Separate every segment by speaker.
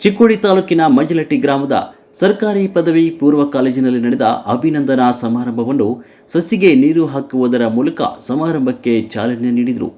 Speaker 1: ಚಿಕ್ಕೋಡಿ ತಾಲೂಕಿನ ಮಂಜಲಟ್ಟಿ ಗ್ರಾಮದ ಸರ್ಕಾರಿ ಪದವಿ ಪೂರ್ವ ಕಾಲೇಜಿನಲ್ಲಿ ನಡೆದ ಅಭಿನಂದನಾ ಸಮಾರಂಭವನ್ನು ಸಸಿಗೆ ನೀರು ಹಾಕುವುದರ ಮೂಲಕ ಸಮಾರಂಭಕ್ಕೆ ಚಾಲನೆ ನೀಡಿದರು.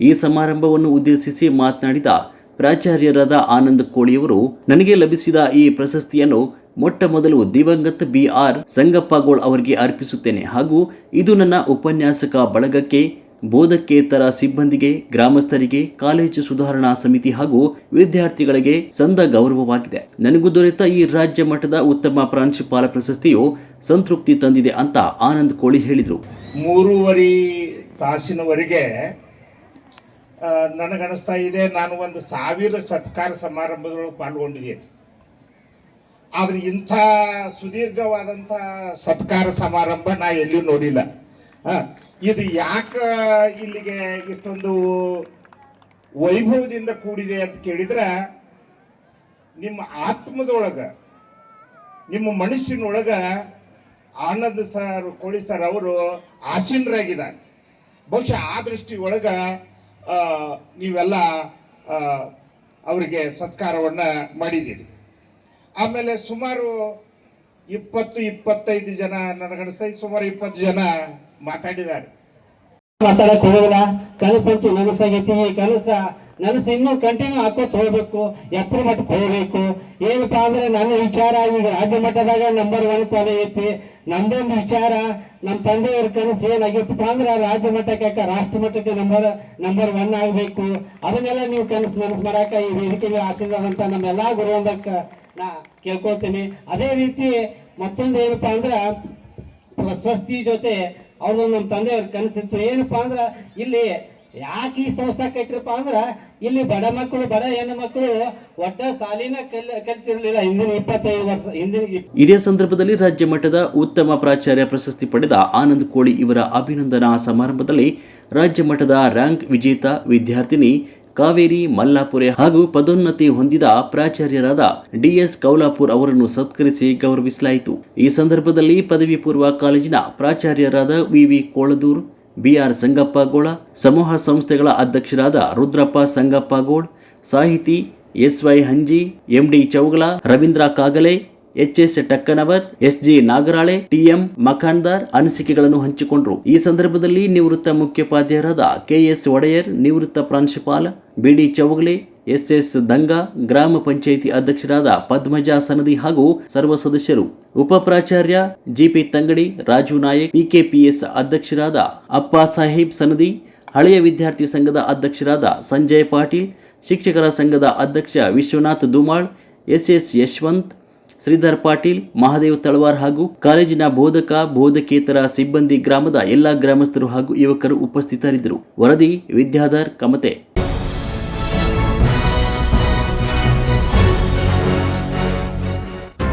Speaker 1: ಈ ಸಮಾರಂಭವನ್ನು ಉದ್ದೇಶಿಸಿ ಮಾತನಾಡಿದ ಪ್ರಾಚಾರ್ಯರಾದ ಆನಂದ್ ಕೋಳಿಯವರು, ನನಗೆ ಲಭಿಸಿದ ಈ ಪ್ರಶಸ್ತಿಯನ್ನು ಮೊಟ್ಟ ಮೊದಲು ದಿವಂಗತ ಬಿ ಆರ್ ಸಂಗಪ್ಪಗೋಳ್ ಅವರಿಗೆ ಅರ್ಪಿಸುತ್ತೇನೆ. ಹಾಗೂ ಇದು ನನ್ನ ಉಪನ್ಯಾಸಕ ಬಳಗಕ್ಕೆ, ಬೋಧಕೇತರ ಸಿಬ್ಬಂದಿಗೆ, ಗ್ರಾಮಸ್ಥರಿಗೆ, ಕಾಲೇಜು ಸುಧಾರಣಾ ಸಮಿತಿ ಹಾಗೂ ವಿದ್ಯಾರ್ಥಿಗಳಿಗೆ ಸಂದ ಗೌರವವಾಗಿದೆ. ನನಗೂ ದೊರೆತ ಈ ರಾಜ್ಯ ಮಟ್ಟದ ಉತ್ತಮ ಪ್ರಾಂಶುಪಾಲ ಪ್ರಶಸ್ತಿಯು ಸಂತೃಪ್ತಿ ತಂದಿದೆ ಅಂತ ಆನಂದ್ ಕೋಳಿ ಹೇಳಿದರು.
Speaker 2: ಮೂರುವರೆ ತಾಸಿನವರೆಗೆ ಆ, ನನಗನ್ನಿಸ್ತಾ ಇದೆ. ನಾನು ಒಂದು ಸಾವಿರ ಸತ್ಕಾರ ಸಮಾರಂಭದೊಳಗೆ ಪಾಲ್ಗೊಂಡಿದ್ದೇನೆ. ಆದ್ರೆ ಇಂಥ ಸುದೀರ್ಘವಾದಂಥ ಸತ್ಕಾರ ಸಮಾರಂಭ ನಾ ಎಲ್ಲಿಯೂ ನೋಡಿಲ್ಲ. ಇದು ಯಾಕೆ ಇಲ್ಲಿಗೆ ಇಷ್ಟೊಂದು ವೈಭವದಿಂದ ಕೂಡಿದೆ ಅಂತ ಕೇಳಿದ್ರೆ ನಿಮ್ಮ ಆತ್ಮದೊಳಗ ನಿಮ್ಮ ಮನುಷ್ಯನೊಳಗ ಆನಂದ್ ಸರ್ ಕೋಳಿ ಸರ್ ಅವರು ಆಸೀನರಾಗಿದ್ದಾರೆ. ಬಹುಶಃ ಆ ದೃಷ್ಟಿ ಒಳಗ ಆ, ನೀವೆಲ್ಲ ಅವರಿಗೆ ಸತ್ಕಾರವನ್ನ ಮಾಡಿದ್ದೀರಿ. ಆಮೇಲೆ ಸುಮಾರು ಇಪ್ಪತ್ತು, ಇಪ್ಪತ್ತೈದು ಜನ ನನಗನ್ನಿಸ್ತಾ ಸುಮಾರು ಇಪ್ಪತ್ತು ಜನ ಮಾತಾಡಿದ್ದಾರೆ.
Speaker 3: ಮಾತಾಡಕ್ಕೆ ಹೋಗಲ್ಲ ಕನಸಂತೂ ನನಸಾಗೈತಿ ಈ ಕನಸ ನನಸು ಇನ್ನೂ ಕಂಟಿನ್ಯೂ ಹಾಕೋತ್ ಹೋಗ್ಬೇಕು, ಎತ್ತರ ಮಟ್ಟಕ್ಕೆ ಹೋಗ್ಬೇಕು. ಏನಪ್ಪಾ ಅಂದ್ರೆ ನನ್ನ ವಿಚಾರ ಈಗ ರಾಜ್ಯ ಮಟ್ಟದಾಗ ನಂಬರ್ ಒನ್ ಕೊಲೆ ಐತಿ. ನಮ್ದೊಂದು ವಿಚಾರ ನಮ್ಮ ತಂದೆಯವ್ರ ಕನಸು ಏನಾಗಿತ್ತಪ್ಪ ಅಂದ್ರೆ ರಾಜ್ಯ ಮಟ್ಟಕ್ಕೆ ರಾಷ್ಟ್ರ ಮಟ್ಟಕ್ಕೆ ನಂಬರ್ ನಂಬರ್ ಒನ್ ಆಗ್ಬೇಕು. ಅದನ್ನೆಲ್ಲ ನೀವು ಕನಸು ನನಸು ಮಾಡಾಕ ಈ ವೇದಿಕೆ ಆಶೀರ್ವಾದ ಆಶೀರ್ವಾದಂತ ನಮ್ಮೆಲ್ಲಾ ಗುರುವಂದಕ್ಕ ನಾ ಕೇಳ್ಕೊತೀನಿ ಅದೇ ರೀತಿ ಮತ್ತೊಂದು ಏನಪ್ಪಾ ಅಂದ್ರೆ ಪ್ರಶಸ್ತಿ ಜೊತೆ ಅವ್ರದ್ದು ನಮ್ಮ ತಂದೆಯವ್ರ ಕನಸಿತ್ತು. ಏನಪ್ಪಾ ಅಂದ್ರೆ ಇಲ್ಲಿ ಯಾಕೆ ಈ ಸಂಸ್ಥೆ ಕಟ್ಟಿರಪ್ಪ ಅಂದ್ರ ಇಲ್ಲಿ ಬಡ ಮಕ್ಕಳು, ಬಡ ಹೆಣ್ಣು ಮಕ್ಕಳು ಒಟ್ಟ ಸಾಲಿನ ಕಲ್, ಕಲ್ತಿರ್ಲಿಲ್ಲ. ಹಿಂದಿನ ಇಪ್ಪತ್ತೈದು ವರ್ಷ, ಹಿಂದಿನ
Speaker 1: ಇದೇ ಸಂದರ್ಭದಲ್ಲಿ ರಾಜ್ಯ ಮಟ್ಟದ ಉತ್ತಮ ಪ್ರಾಚಾರ್ಯ ಪ್ರಶಸ್ತಿ ಪಡೆದ ಆನಂದ್ ಕೋಳಿ ಇವರ ಅಭಿನಂದನಾ ಸಮಾರಂಭದಲ್ಲಿ ರಾಜ್ಯ ಮಟ್ಟದ ರ್ಯಾಂಕ್ ವಿಜೇತ ವಿದ್ಯಾರ್ಥಿನಿ ಕಾವೇರಿ ಮಲ್ಲಾಪುರೆ ಹಾಗೂ ಪದೋನ್ನತಿ ಹೊಂದಿದ ಪ್ರಾಚಾರ್ಯರಾದ ಡಿಎಸ್ ಕೌಲಾಪುರ್ ಅವರನ್ನು ಸತ್ಕರಿಸಿ ಗೌರವಿಸಲಾಯಿತು. ಈ ಸಂದರ್ಭದಲ್ಲಿ ಪದವಿ ಪೂರ್ವ ಕಾಲೇಜಿನ ಪ್ರಾಚಾರ್ಯರಾದ ವಿವಿ ಕೋಳದೂರ್ ಬಿಆರ್ ಸಂಗಪ್ಪಗೋಳ ಸಮೂಹ ಸಂಸ್ಥೆಗಳ ಅಧ್ಯಕ್ಷರಾದ ರುದ್ರಪ್ಪ ಸಂಗಪ್ಪಗೋಳ್ ಸಾಹಿತಿ S Y Hanji MD Chougala, Ravindra Kagale, H S Takkanavar, S G Nagarale TM Makhandar ಅನಿಸಿಕೆಗಳನ್ನು ಹಂಚಿಕೊಂಡರು. ಈ ಸಂದರ್ಭದಲ್ಲಿ ನಿವೃತ್ತ ಮುಖ್ಯೋಪಾಧ್ಯಾಯರಾದ ಕೆಎಸ್ ಒಡೆಯರ್, ನಿವೃತ್ತ ಪ್ರಾಂಶುಪಾಲ ಬಿಡಿ ಚೌಗಲೆ ಎಸ್ ದಂಗ ಗ್ರಾಮ ಪಂಚಾಯಿತಿ ಅಧ್ಯಕ್ಷರಾದ ಪದ್ಮಜಾ ಸನದಿ ಹಾಗೂ ಸರ್ವ ಸದಸ್ಯರು, ಉಪ ಪ್ರಾಚಾರ್ಯ ಜಿಪಿ ತಂಗಡಿ, ರಾಜು ನಾಯಕ್, ಪಿಕೆಪಿಎಸ್ ಅಧ್ಯಕ್ಷರಾದ ಅಪ್ಪ ಸಾಹೇಬ್ ಸನದಿ, ಹಳೆಯ ವಿದ್ಯಾರ್ಥಿ ಸಂಘದ ಅಧ್ಯಕ್ಷರಾದ ಸಂಜಯ್ ಪಾಟೀಲ್, ಶಿಕ್ಷಕರ ಸಂಘದ ಅಧ್ಯಕ್ಷ ವಿಶ್ವನಾಥ್ ದುಮಾಳ್, ಎಸ್ಎಸ್ ಎಸ್ ಯಶವಂತ್, ಶ್ರೀಧರ್ ಪಾಟೀಲ್, ಮಹಾದೇವ್ ತಳವಾರ್ ಹಾಗೂ ಕಾಲೇಜಿನ ಬೋಧಕ, ಬೋಧಕೇತರ ಸಿಬ್ಬಂದಿ ಗ್ರಾಮದ ಎಲ್ಲಾ ಗ್ರಾಮಸ್ಥರು ಹಾಗೂ ಯುವಕರು ಉಪಸ್ಥಿತರಿದ್ದರು. ವರದಿ ವಿದ್ಯಾಧರ್ ಕಮತೆ.